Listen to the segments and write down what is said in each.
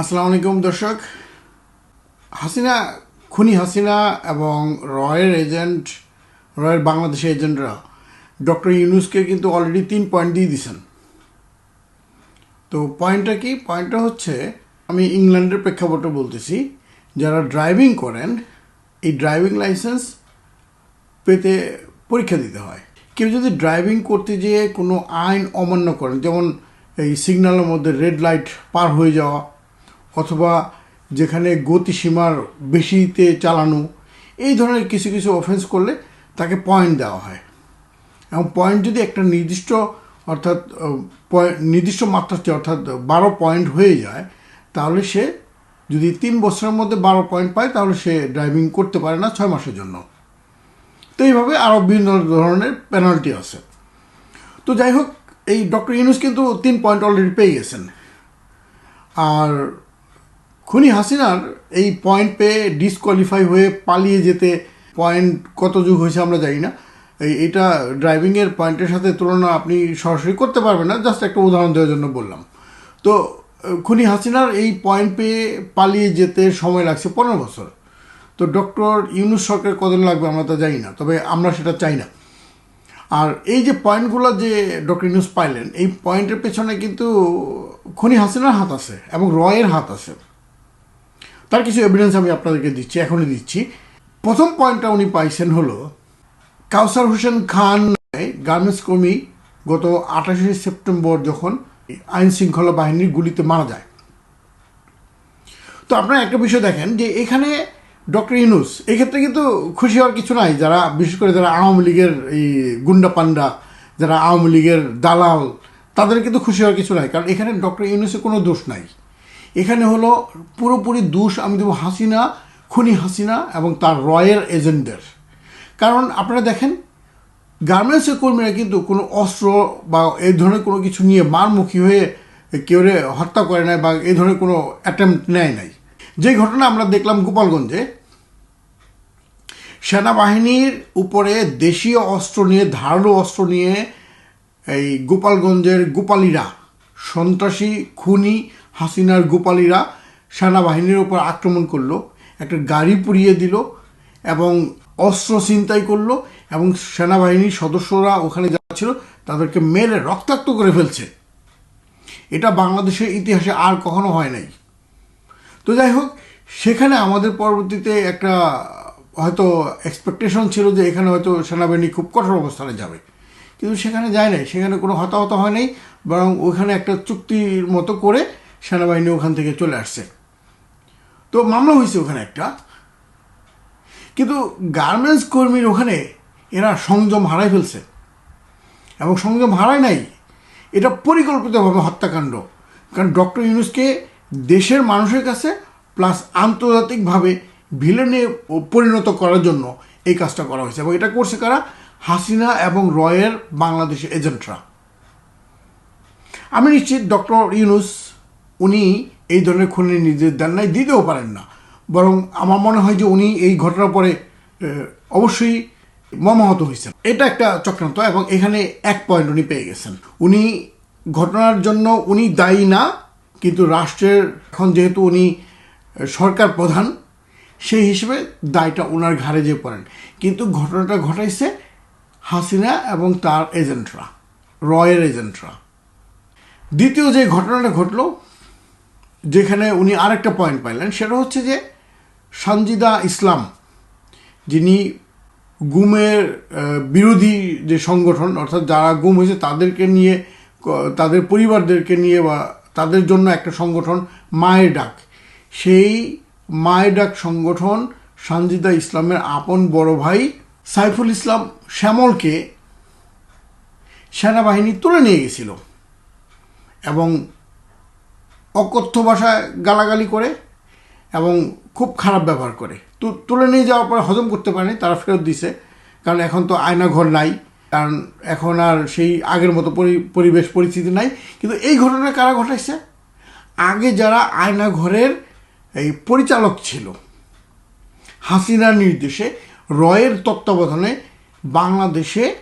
আসসালামু আলাইকুম, দর্শক। হাসিনা, খুনি হাসিনা এবং রয়ের এজেন্ট, রয়ের বাংলাদেশের এজেন্টরা ডক্টর ইউনুসকে কিন্তু অলরেডি তিন পয়েন্ট দিয়ে দিয়েছেন। তো পয়েন্টটা কি? পয়েন্টটা হচ্ছে, আমি ইংল্যান্ডের প্রেক্ষাপটে বলতেছি, যারা ড্রাইভিং করেন, এই ড্রাইভিং লাইসেন্স পেতে পরীক্ষা দিতে হয়। কেউ যদি ড্রাইভিং করতে যেয়ে কোনো আইন অমান্য করেন, যেমন এই সিগন্যালের মধ্যে রেড লাইট পার হয়ে যাওয়া অথবা যেখানে গতিসীমার বেশিতে চালানো, এই ধরনের কিছু কিছু অফেন্স করলে তাকে পয়েন্ট দেওয়া হয়। এবং পয়েন্ট যদি একটা নির্দিষ্ট অর্থাৎ নির্দিষ্ট মাত্রাতে অর্থাৎ বারো পয়েন্ট হয়ে যায়, তাহলে সে যদি তিন বছরের মধ্যে বারো পয়েন্ট পায়, তাহলে সে ড্রাইভিং করতে পারে না ছয় মাসের জন্য। তো এইভাবে আরও বিভিন্ন ধরনের পেনাল্টি আছে। তো যাই হোক, এই ডক্টর ইউনুস কিন্তু তিন পয়েন্ট অলরেডি পেয়ে গেছেন। আর খুনি হাসিনার এই পয়েন্ট পেয়ে ডিসকোয়ালিফাই হয়ে পালিয়ে যেতে পয়েন্ট কত যুগ হয়েছে আমরা জানি না। এটা ড্রাইভিংয়ের পয়েন্টের সাথে তুলনা আপনি সরাসরি করতে পারবেন না জাস্ট একটা উদাহরণ দেওয়ার জন্য বললাম। তো, খুনি হাসিনার এই পয়েন্ট পেয়ে পালিয়ে যেতে সময় লাগছে পনেরো বছর। তো ডক্টর ইউনুস সরকার কতদিন লাগবে আমরা তো জানি না, তবে আমরা সেটা চাই না। আর এই যে পয়েন্টগুলো যে ডক্টর ইউনুস পাইলেন, এই পয়েন্টের পেছনে কিন্তু খনি হাসিনার হাত আছে এবং রয়ের হাত আছে। তার কিছু এভিডেন্স আমি আপনাদেরকে দিচ্ছি, এখনই দিচ্ছি। প্রথম পয়েন্টটা উনি পাইছেন হলো, কাউসার হোসেন খান গার্মেন্টস কর্মী গত আঠাশে সেপ্টেম্বর যখন আইন শৃঙ্খলা বাহিনীর গুলিতে মারা যায়। তো আপনারা একটা বিষয় দেখেন যে এখানে ডক্টর ইউনুস, এক্ষেত্রে কিন্তু খুশি হওয়ার কিছু নাই, যারা বিশেষ করে যারা আওয়ামী লীগের এই গুন্ডা পান্ডা যারা আওয়ামী লীগের দালাল, তাদের কিন্তু খুশি হওয়ার কিছু নাই, কারণ এখানে ডক্টর ইউনুসের কোনো দোষ নাই। এখানে হলো পুরোপুরি দোষ আমি দেবো হাসিনা, খুনি হাসিনা এবং তার রয়ের এজেন্টদের। কারণ আপনারা দেখেন, গার্মেন্টসের কর্মীরা কিন্তু কোনো অস্ত্র বা এই ধরনের কোনো কিছু নিয়ে মারমুখী হয়ে কেউ হত্যা করে নাই বা এই ধরনের কোনো অ্যাটেম্পট নেয় নাই। যে ঘটনা আমরা দেখলাম গোপালগঞ্জে, সেনাবাহিনীর উপরে দেশীয় অস্ত্র নিয়ে, ধারালো অস্ত্র নিয়ে এই গোপালগঞ্জের গোপালীরা, সন্ত্রাসী, খুনি হাসিনার গোপালীরা সেনাবাহিনীর ওপর আক্রমণ করল, একটা গাড়ি পুড়িয়ে দিল এবং অস্ত্র ছিনতাই করল এবং সেনাবাহিনীর সদস্যরা ওখানে যারা ছিল তাদেরকে মেরে রক্তাক্ত করে ফেলছে। এটা বাংলাদেশের ইতিহাসে আর কখনো হয় নাই। তো যাই হোক, সেখানে আমাদের পরবর্তীতে একটা হয়তো এক্সপেকটেশন ছিল যে এখানে হয়তো সেনাবাহিনী খুব কঠোর অবস্থানে যাবে। কিন্তু সেখানে যায় নাই, সেখানে কোনো হতাহত হয় নাই, বরং ওখানে একটা চুক্তির মতো করে সেনাবাহিনী ওখান থেকে চলে আসছে। তো মামলা হয়েছে ওখানে একটা। কিন্তু গার্মেন্টস কর্মীর ওখানে এরা সংযম হারাই ফেলছে। এবং সংযম হারায় নাই, এটা পরিকল্পিতভাবে হত্যাকাণ্ড। কারণ ডক্টর ইউনুসকে দেশের মানুষের কাছে প্লাস আন্তর্জাতিকভাবে ভিলেনে পরিণত করার জন্য এই কাজটা করা হয়েছে। এবং এটা করছে কারা? হাসিনা এবং রয়ের বাংলাদেশের এজেন্টরা। আমি নিশ্চিত ডক্টর ইউনুস উনি এই ধরনের খুনের নির্দেশ দেন নাই, দিতেও পারেন না। বরং আমার মনে হয় যে উনি এই ঘটনার পরে অবশ্যই মর্মাহত হয়েছেন। এটা একটা চক্রান্ত এবং এখানে এক পয়েন্ট উনি পেয়ে গেছেন। উনি ঘটনার জন্য উনি দায়ী না, কিন্তু রাষ্ট্রের এখন যেহেতু উনি সরকার প্রধান, সেই হিসেবে দায়টা ওনার ঘাড়ে যে পড়েন। কিন্তু ঘটনাটা ঘটাইছে হাসিনা এবং তার এজেন্টরা, রয়ের এজেন্টরা। দ্বিতীয় যে ঘটনাটা ঘটলো যেখানে উনি আরেকটা পয়েন্ট পাইলেন, সেটা হচ্ছে যে সঞ্জিদা ইসলাম, যিনি গুমের বিরোধী যে সংগঠন, অর্থাৎ যারা গুম হয়েছে তাদেরকে নিয়ে তাদের পরিবারদেরকে নিয়ে বা তাদের জন্য একটা সংগঠন, মায়ের ডাক। সেই মায়ের ডাক সংগঠন সঞ্জিদা ইসলামের আপন বড় ভাই সাইফুল ইসলাম শ্যামলকে সেনাবাহিনী তুলে নিয়ে গেছিল। এবং অকথ্য ভাষায় গালাগালি করে এবং খুব খারাপ ব্যবহার করে। তো তুলে নিয়ে যাওয়ার পরে হজম করতে পারেনি, তারা ফেরত দিছে। কারণ এখন তো আয়না ঘর নাই, কারণ এখন আর সেই আগের মতো পরি- পরিবেশ, পরিস্থিতি নাই। কিন্তু এই ঘটনা কারা ঘটাইছে? আগে যারা আয়না ঘরের এই পরিচালক ছিল, হাসিনার নির্দেশে রয়ের তত্ত্বাবধানে বাংলাদেশে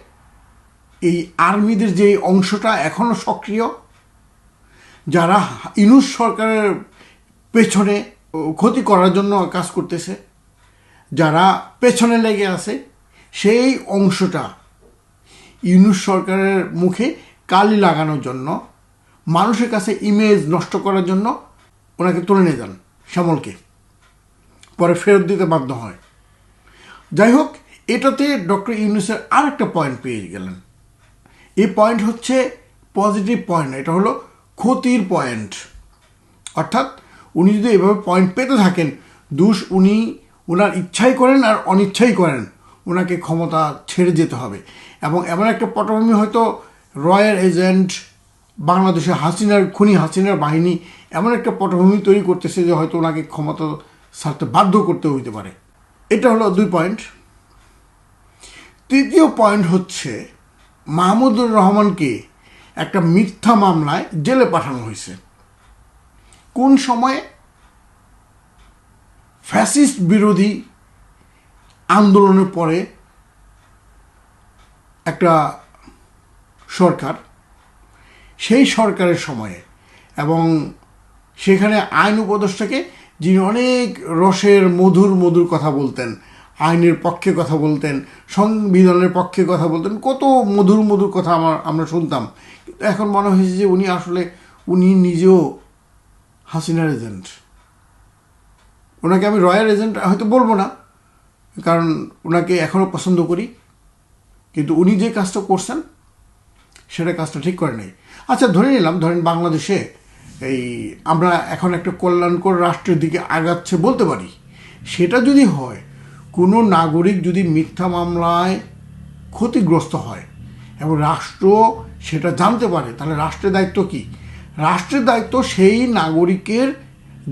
এই আর্মিদের যে অংশটা এখনও সক্রিয় যারা ইনুস সরকারের পেছনে ক্ষতি করার জন্য কাজ করতেছে, যারা পেছনে লেগে আছে, সেই অংশটা ইউনুস সরকারের মুখে কালি লাগানোর জন্য, মানুষের কাছে ইমেজ নষ্ট করার জন্য ওনাকে তুলে নিয়ে যান শ্যামলকে। পরে ফেরত দিতে বাধ্য হয়। যাই হোক, এটাতে ডক্টর ইউনুসের আরেকটা পয়েন্ট পেয়ে গেলেন। এই পয়েন্ট হচ্ছে পজিটিভ পয়েন্ট এটা হলো ক্ষতির পয়েন্ট অর্থাৎ উনি যদি এভাবে পয়েন্ট পেতে থাকেন, দুষ উনি ওনার ইচ্ছাই করেন আর অনিচ্ছাই করেন ওনাকে ক্ষমতা ছেড়ে যেতে হবে। এবং এমন একটা পটভূমি হয়তো রয়্যাল এজেন্ট বাংলাদেশে হাসিনার, খুনি হাসিনার বাহিনী এমন একটা পটভূমি তৈরি করতেছে যে হয়তো ওনাকে ক্ষমতা ছাড়তে বাধ্য করতে হইতে পারে। এটা হলো দুই পয়েন্ট তৃতীয় পয়েন্ট হচ্ছে মাহমুদুর রহমানকে একটা মিথ্যা মামলায় জেলে পাঠানো হয়েছে। কোন সময়ে ফ্যাসিস্ট বিরোধী আন্দোলনের পরে একটা সরকার, সেই সরকারের সময়ে এবং সেখানে আইন উপদেষ্টাকে যিনি অনেক রসের, মধুর মধুর কথা বলতেন আইনের পক্ষে কথা বলতেন, সংবিধানের পক্ষে কথা বলতেন, কত মধুর মধুর কথা আমার, আমরা শুনতাম। কিন্তু এখন মনে হয়েছে যে উনি আসলে, উনি নিজেও হাসিনার এজেন্ট। ওনাকে আমি রয়্যাল এজেন্ট হয়তো বলব না, কারণ ওনাকে এখনও পছন্দ করি। কিন্তু উনি যে কাজটা করছেন, সেটা কাজটা ঠিক করে নেই। আচ্ছা ধরে নিলাম, ধরেন বাংলাদেশে এই আমরা এখন একটা কল্যাণকর রাষ্ট্রের দিকে আগাচ্ছে বলতে পারি। সেটা যদি হয় কোনো নাগরিক যদি মিথ্যা মামলায় ক্ষতিগ্রস্ত হয় এবং রাষ্ট্র সেটা জানতে পারে, তাহলে রাষ্ট্রের দায়িত্ব কি? রাষ্ট্রের দায়িত্ব সেই নাগরিকের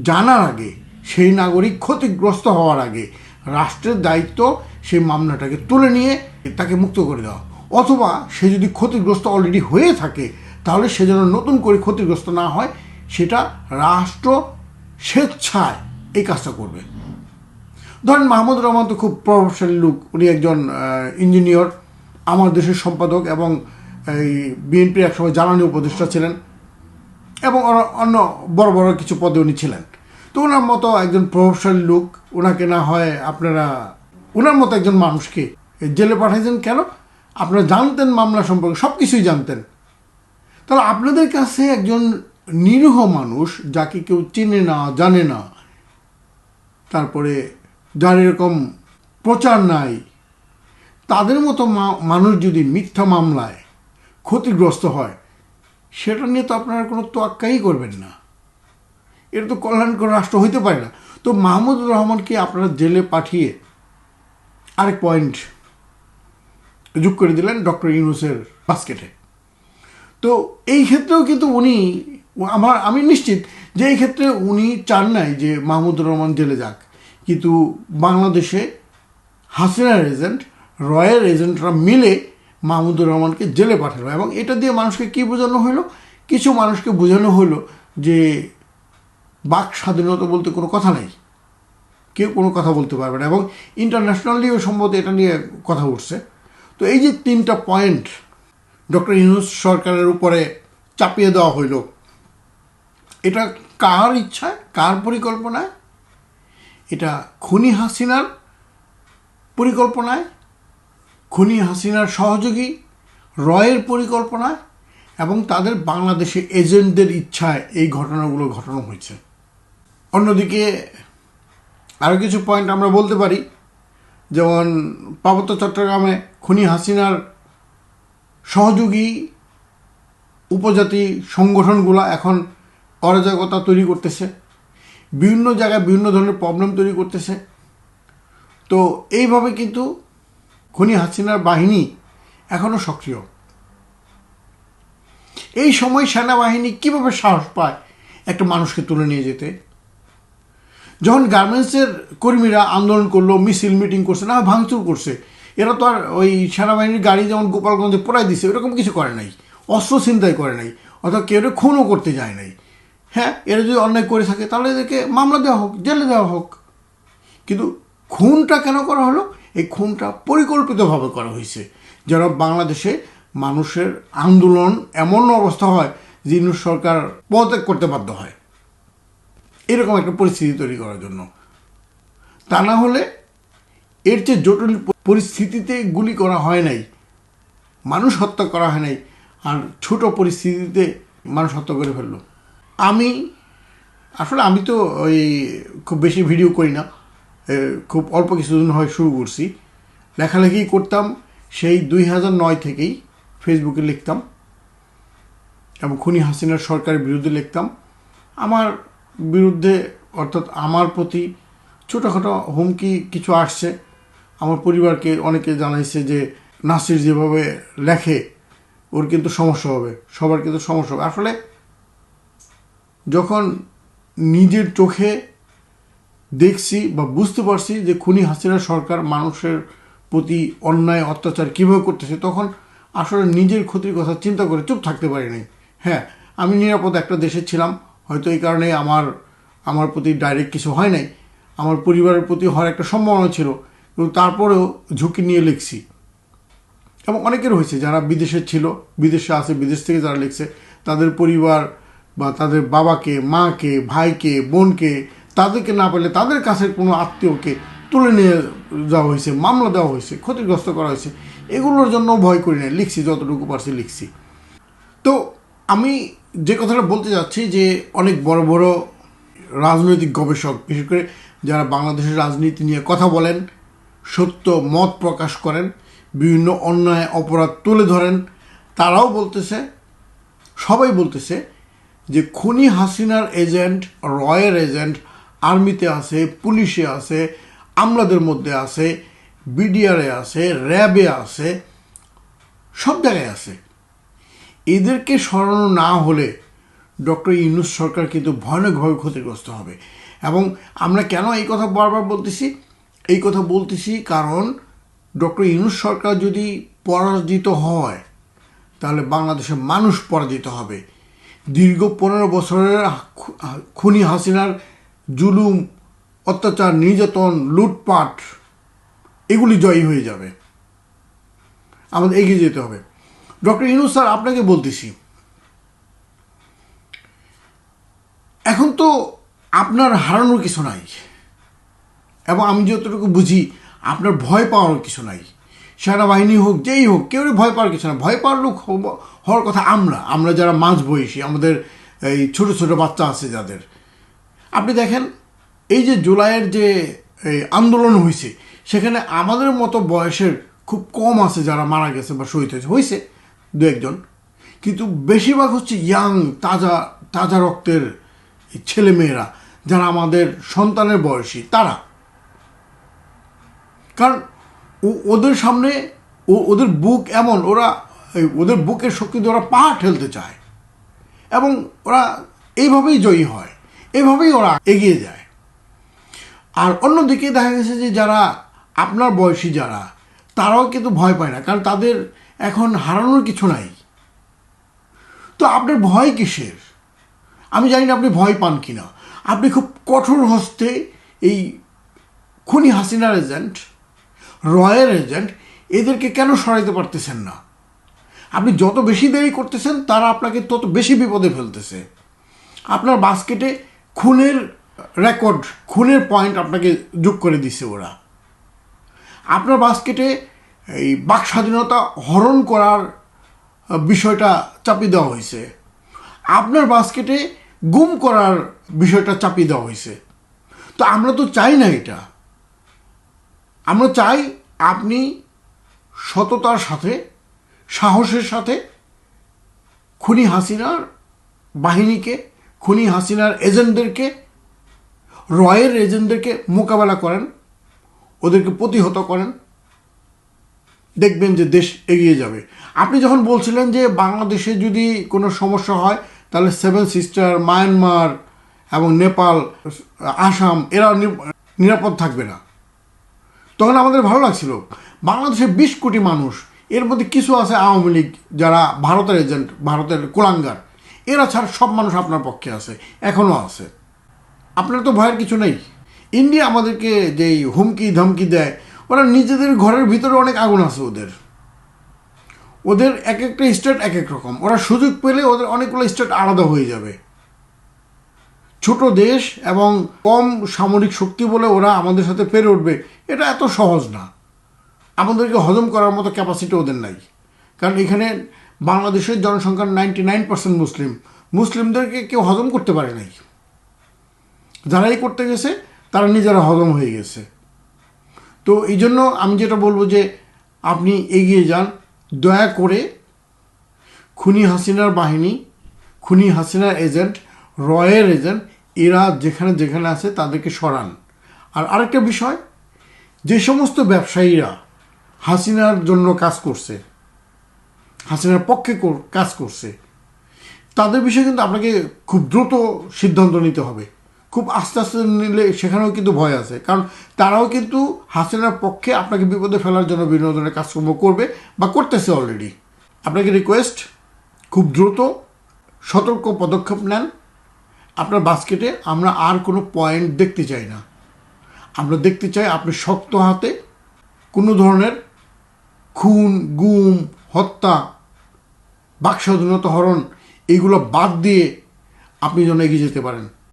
জানার আগে, সেই নাগরিক ক্ষতিগ্রস্ত হওয়ার আগে রাষ্ট্রের দায়িত্ব সেই মামলাটাকে তুলে নিয়ে তাকে মুক্ত করে দেওয়া। অথবা সে যদি ক্ষতিগ্রস্ত অলরেডি হয়ে থাকে, তাহলে সে যেন নতুন করে ক্ষতিগ্রস্ত না হয়, সেটা রাষ্ট্র স্বেচ্ছায় এই কাজটা করবে। ধরেন মাহমুদ রহমান তো খুব প্রভাবশালী লোক। উনি একজন ইঞ্জিনিয়র আমার দেশের সম্পাদক এবং, এই বিএনপির একসময় জ্বালানি উপদেষ্টা ছিলেন এবং অন্য- বড় বড় কিছু পদে উনি ছিলেন। তো ওনার মতো একজন প্রভাবশালী লোক ওনাকে না হয় আপনারা ওনার মতো একজন মানুষকে জেলে পাঠাইছেন কেন? আপনারা জানতেন মামলা সম্পর্কে সব কিছুই জানতেন। তাহলে আপনাদের কাছে একজন নিরীহ মানুষ যাকে কেউ চেনে না, জানে না, তারপরে যার এরকম প্রচার নাই, তাদের মতো মানুষ যদি মিথ্যা মামলায় ক্ষতিগ্রস্ত হয়, সেটা নিয়ে তো আপনারা কোনো তোয়াক্কাই করবেন না। এটা তো কল্যাণকর রাষ্ট্র হইতে পারে না। তো মাহমুদুর রহমানকে আপনারা জেলে পাঠিয়ে আরেক পয়েন্ট যোগ করে দিলেন ডক্টর ইউনুসের বাস্কেটে তো এই ক্ষেত্রেও কিন্তু উনি, আমার, আমি নিশ্চিত যে এই ক্ষেত্রে উনি চান নাই যে মাহমুদুর রহমান জেলে যাক। কিন্তু বাংলাদেশে হাসিনার এজেন্ট রয়্যাল এজেন্টরা মিলে মাহমুদুর রহমানকে জেলে পাঠালো। এবং এটা দিয়ে মানুষকে কি বোঝানো হলো? কিছু মানুষকে বোঝানো হলো যে বাক স্বাধীনতা বলতে কোনো কথা নেই। কেউ কোনো কথা বলতে পারবে না। এবং ইন্টারন্যাশনালিও সম্ভবত এটা নিয়ে কথা উঠছে। তো এই যে তিনটা পয়েন্ট ডক্টর ইউনুস সরকারের উপরে চাপিয়ে দেওয়া হইল এটা কার ইচ্ছায় কার পরিকল্পনায়? এটা খুনি হাসিনার পরিকল্পনায়, খুনি হাসিনার সহযোগী রয়ের পরিকল্পনায় এবং তাদের বাংলাদেশে এজেন্টদের ইচ্ছায় এই ঘটনাগুলো ঘটানো হয়েছে। অন্যদিকে আরও কিছু পয়েন্ট আমরা বলতে পারি, যেমন পার্বত্য চট্টগ্রামে খুনি হাসিনার সহযোগী উপজাতি সংগঠনগুলো এখন অরাজকতা তৈরি করতেছে। বিভিন্ন জায়গায় বিভিন্ন ধরনের প্রবলেম তৈরি করতেছে। তো এইভাবে কিন্তু খনি হাসিনার বাহিনী এখনও সক্রিয়। এই সময় সেনাবাহিনী কীভাবে সাহস পায় একটা মানুষকে তুলে নিয়ে যেতে? যখন গার্মেন্টসের কর্মীরা আন্দোলন করল, মিছিল, মিটিং করছে, না, ভাঙচুর করছে, এরা তো আর ওই সেনাবাহিনীর গাড়ি যেমন গোপালগঞ্জে পোড়াই দিছে এরকম কিছু করে নাই, অস্ত্র চিন্তাই করে নাই অথবা কেউ খুনও করতে যায় নাই। হ্যাঁ এরা যদি অন্যায় করে থাকে, তাহলে এদেরকে মামলা দেওয়া হোক, জেলে দেওয়া হোক। কিন্তু খুনটা কেন করা হলো? এই খুনটা পরিকল্পিতভাবে করা হয়েছে। যেন বাংলাদেশে মানুষের আন্দোলন এমন অবস্থা হয় যে সরকার পদত্যাগ করতে বাধ্য হয়। এরকম একটা পরিস্থিতি তৈরি করার জন্য। তা না হলে এর চেয়ে জটিল পরিস্থিতিতে গুলি করা হয় নাই, মানুষ হত্যা করা হয় নাই, আর ছোট পরিস্থিতিতে মানুষ হত্যা করে ফেলল। আমি, আসলে আমি তো ওই খুব বেশি ভিডিও করি না। খুব অল্প কিছুদিন হয় শুরু করছি। লেখালেখি করতাম সেই দুই হাজার নয় থেকেই ফেসবুকে লিখতাম। এবং খুনি হাসিনার সরকারের বিরুদ্ধে লিখতাম। আমার বিরুদ্ধে, অর্থাৎ আমার প্রতি ছোটোখাটো হুমকি কিছু আসছে। আমার পরিবারকে অনেকে জানাইছে যে, নাসির যেভাবে লেখে, ওর কিন্তু সমস্যা হবে। সবার কিন্তু সমস্যা হবে। আসলে যখন নিজের চোখে দেখছি বা বুঝতে পারছি যে খুনি হাসিনা সরকার মানুষের প্রতি অন্যায়, অত্যাচার কীভাবে করতেছে, তখন আসলে নিজের ক্ষতির কথা চিন্তা করে চুপ থাকতে পারি নাই। হ্যাঁ আমি নিরাপদ একটা দেশে ছিলাম, হয়তো এই কারণে আমার আমার প্রতি ডাইরেক্ট কিছু হয় নাই। আমার পরিবারের প্রতি হওয়ার একটা সম্ভাবনা ছিল, কিন্তু তারপরেও ঝুঁকি নিয়ে লিখছি। এবং অনেকের হয়েছে যারা বিদেশে ছিল, বিদেশে আছে, বিদেশ থেকে যারা লিখছে, তাদের পরিবার বা তাদের বাবাকে, মাকে, ভাইকে, বোনকে, তাদেরকে না পেলে তাদের কাছে কোনো আত্মীয়কে তুলে নিয়ে যাওয়া হয়েছে, মামলা দেওয়া হয়েছে, ক্ষতিগ্রস্ত করা হয়েছে, এগুলোর জন্য ভয় করি না, লিখছি, যতটুকু পারছি লিখছি। তো আমি যে কথাটা বলতে যাচ্ছি যে অনেক বড় বড় রাজনৈতিক গবেষক, বিশেষ করে যারা বাংলাদেশের রাজনীতি নিয়ে কথা বলেন, সত্য মত প্রকাশ করেন, বিভিন্ন অন্যায়, অপরাধ তুলে ধরেন, তারাও বলতেছে, সবাই বলতেছে যে খুনি হাসিনার এজেন্ট, রয়ের এজেন্ট, আর্মিতে আছে, পুলিশে আছে, আমলাদের মধ্যে আছে, বিডিআরে আছে, র্যাবে আছে, সব জায়গায় আছে। এদেরকে সরানো না হলে ডক্টর ইউনুস সরকার কিন্তু ভয়ানকভাবে ক্ষতিগ্রস্ত হবে। এবং আমরা কেন এই কথা বারবার বলতেছি? এই কথা বলতেছি কারণ ডক্টর ইউনুস সরকার যদি পরাজিত হয়, তাহলে বাংলাদেশের মানুষ পরাজিত হবে। দীর্ঘ পনেরো বছরের খুনি হাসিনার জুলুম, অত্যাচার, নির্যাতন, লুটপাট, এগুলি জয়ী হয়ে যাবে। আমাদের এগিয়ে যেতে হবে। ডক্টর ইনুস স্যার, আপনাকে বলতেছি। এখন তো আপনার হারানোর কিছু নাই। এবং আমি যতটুকু বুঝি, আপনার ভয় পাওয়ার কিছু নাই। সেনাবাহিনী হোক, যেই হোক কেউ ভয় পাওয়ার কিছু না ভয় পাওয়ার লোক হওয়ার কথা আমরা আমরা যারা মাঝ বয়সী, আমাদের এই ছোট ছোট বাচ্চা আছে যাদের। আপনি দেখেন, এই যে জুলাইয়ের যে, এই আন্দোলন হয়েছে, সেখানে আমাদের মতো বয়সের খুব কম আছে যারা মারা গেছে বা শহীদ হয়েছে। হয়েছে দু একজন। কিন্তু বেশিরভাগ হচ্ছে ইয়াং, তাজা তাজা রক্তের ছেলে মেয়েরা যারা আমাদের সন্তানের বয়সী, তারা। কারণ ওদের সামনে ও- ওদের বুক এমন, ওরা ওদের বুকের শক্তি দিয়ে ওরা পাহাড় ঠেলতে চায়। এবং ওরা এইভাবেই জয়ী হয়, এইভাবেই ওরা এগিয়ে যায়। আর অন্যদিকে দেখা গেছে যে যারা আপনার বয়সী যারা, তারাও কিন্তু ভয় পায় না, কারণ তাদের এখন হারানোর কিছু নাই। তো আপনার ভয় কিসের? আমি জানি না আপনি ভয় পান কিনা। আপনি খুব কঠোর হস্তে এই খুনি হাসিনার এজেন্ট, রয়ের এজেন্ট, এদেরকে কেন সরাইতে পারতেছেন না? আপনি যত বেশি দেরি করতেছেন, তারা আপনাকে তত বেশি বিপদে ফেলতেছে। আপনার বাস্কেটে খুনের রেকর্ড, খুনের পয়েন্ট আপনাকে যোগ করে দিছে ওরা। আপনার বাস্কেটে এই বাক স্বাধীনতা হরণ করার বিষয়টা চাপিয়ে দেওয়া হয়েছে। আপনার বাস্কেটে গুম করার বিষয়টা চাপিয়ে দেওয়া হয়েছে। তো আমরা তো চাই না এটা। আমরা চাই আপনি সততার সাথে সাহসের সাথে খুনি হাসিনার বাহিনীকে, খুনি হাসিনার এজেন্টদেরকে, রয়ের এজেন্টদেরকে মোকাবেলা করেন, ওদেরকে প্রতিহত করেন। দেখবেন যে দেশ এগিয়ে যাবে। আপনি যখন বলছিলেন যে বাংলাদেশে যদি কোনো সমস্যা হয়, তাহলে সেভেন সিস্টার মায়ানমার এবং নেপাল, আসাম, এরা নিরাপদ থাকবে না। তখন আমাদের ভালো লাগছিল। বাংলাদেশে বিশ কোটি মানুষ এর মধ্যে কিছু আছে আওয়ামী লীগ, যারা ভারতের এজেন্ট, ভারতের কোলাঙ্গার। এরা ছাড়া সব মানুষ আপনার পক্ষে আছে এখনও আছে। আপনার তো ভয়ের কিছু নেই। ইন্ডিয়া আমাদেরকে যেই হুমকি, ধমকি দেয়, ওরা নিজেদের ঘরের ভিতরে অনেক আগুন আছে ওদের। ওদের এক একটা স্টেট এক এক রকম। ওরা সুযোগ পেলে ওদের অনেকগুলো স্টেট আলাদা হয়ে যাবে। ছোট দেশ এবং কম সামরিক শক্তি বলে ওরা আমাদের সাথে পেরে উঠবে, এটা এত সহজ না। আমাদেরকে হজম করার মতো ক্যাপাসিটি ওদের নাই। কারণ এখানে বাংলাদেশের জনসংখ্যার নাইনটি নাইন পার্সেন্ট মুসলিম। মুসলিমদেরকে কেউ হজম করতে পারে নাই। যারাই করতে গেছে, তারা নিজেরা হজম হয়ে গেছে। তো এই জন্য আমি যেটা বলব যে, আপনি এগিয়ে যান। দয়া করে খুনি হাসিনার বাহিনী, খুনি হাসিনার এজেন্ট, রয়ের এজেন্ট, এরা যেখানে যেখানে আছে তাদেরকে সরান। আর আরেকটা বিষয়, যে সমস্ত ব্যবসায়ীরা হাসিনার জন্য কাজ করছে। হাসিনার পক্ষে কাজ করছে। তাদের বিষয়ে কিন্তু আপনাকে খুব দ্রুত সিদ্ধান্ত নিতে হবে। খুব আস্তে আস্তে নিলে সেখানেও কিন্তু ভয় আছে। কারণ তারাও কিন্তু হাসিনার পক্ষে আপনাকে বিপদে ফেলার জন্য বিভিন্ন ধরনের কাজকর্ম করবে বা করতেছে অলরেডি আপনাকে রিকোয়েস্ট খুব দ্রুত সতর্ক পদক্ষেপ নেন। আপনার বাস্কেটে আমরা আর কোনো পয়েন্ট দেখতে চাই না। আমরা দেখতে চাই আপনি শক্ত হাতে কোনো ধরনের খুন গুম হত্যা বাক স্বাধীনতা হরণ এইগুলো বাদ দিয়ে আপনি যেন এগিয়ে যেতে পারেন।